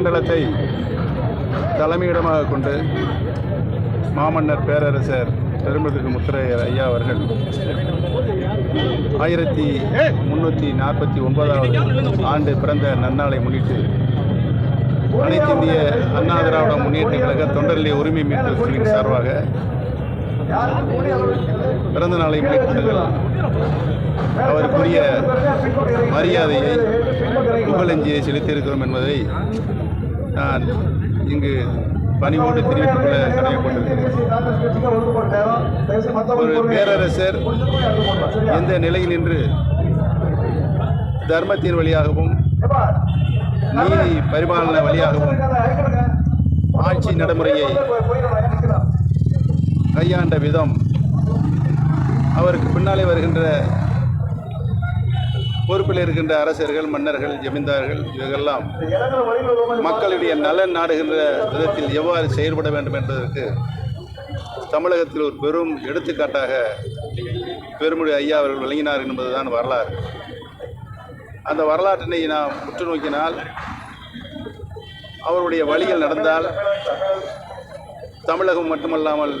மண்டலத்தை தலைமையிடமாக கொண்டு மாமன்னர் பேரரசர் பெருமதுக்கு முத்திரையர் ஐயா அவர்கள் ஆயிரத்தி முன்னூற்றி நாற்பத்தி ஒன்பதாவது ஆண்டு பிறந்த நன்னாளை முன்னிட்டு அனைத்து இந்திய அண்ணா திராவிட முன்னேற்ற கழக தொண்டர்நிலை உரிமை மீட்பு குழுவின் சார்பாக பிறந்த நாளை முன்னிட்டு அவருக்குரிய மரியாதையை புகழஞ்சியை செலுத்தியிருக்கிறோம் என்பதை நான் இங்கு பணிவோடு தெரிவித்துக் கொள்ள கடமைப்பட்டிருக்கிறேன் ஒரு பேரரசர் எந்த நிலையில் நின்று தர்மத்தின் வழியாகவும் நீதி பரிபாலன வழியாகவும் ஆட்சி நடைமுறையை கையாண்ட விதம் அவருக்கு பின்னாலே வருகின்ற பொறுப்பில் இருக்கின்ற அரசர்கள் மன்னர்கள் ஜமீன்தார்கள் இவர்களெல்லாம் மக்களுடைய நலன் நாடுகின்ற விதத்தில் எவ்வாறு செயல்பட வேண்டும் என்பதற்கு தமிழகத்தில் ஒரு பெரும் எடுத்துக்காட்டாக பெருமொழி ஐயா அவர்கள் விளங்கினார் என்பதுதான் வரலாறு. அந்த வரலாற்றினை நாம் உற்று நோக்கினால் அவருடைய வழியில் நடந்தால் தமிழகம் மட்டுமல்லாமல்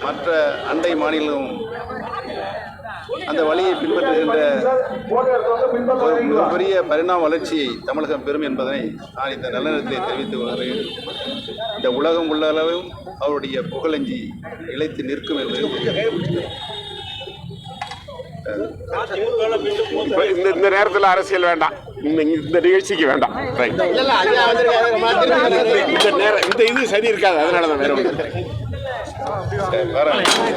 மற்ற அண்டை மாநிலமும் அந்த வழியை பின்பற்றுகின்ற ஒரு மிகப்பெரிய பரிணாம வளர்ச்சியை தமிழகம் பெறும் என்பதனை நான் இந்த நல்லெண்ணத்தை தெரிவித்துக் கொள்கிறேன். இந்த உலகம் உள்ள அளவும் அவருடைய புகழஞ்சி நிலைத்து நிற்கும் என்பதை இந்த இந்த நேரத்தில் அரசியல் வேண்டாம். இந்த இந்த நிகழ்ச்சிக்கு வேண்டாம். இந்த நேரம் இந்த இது சரி இருக்காது. அதனால தான் வேற ஒன்று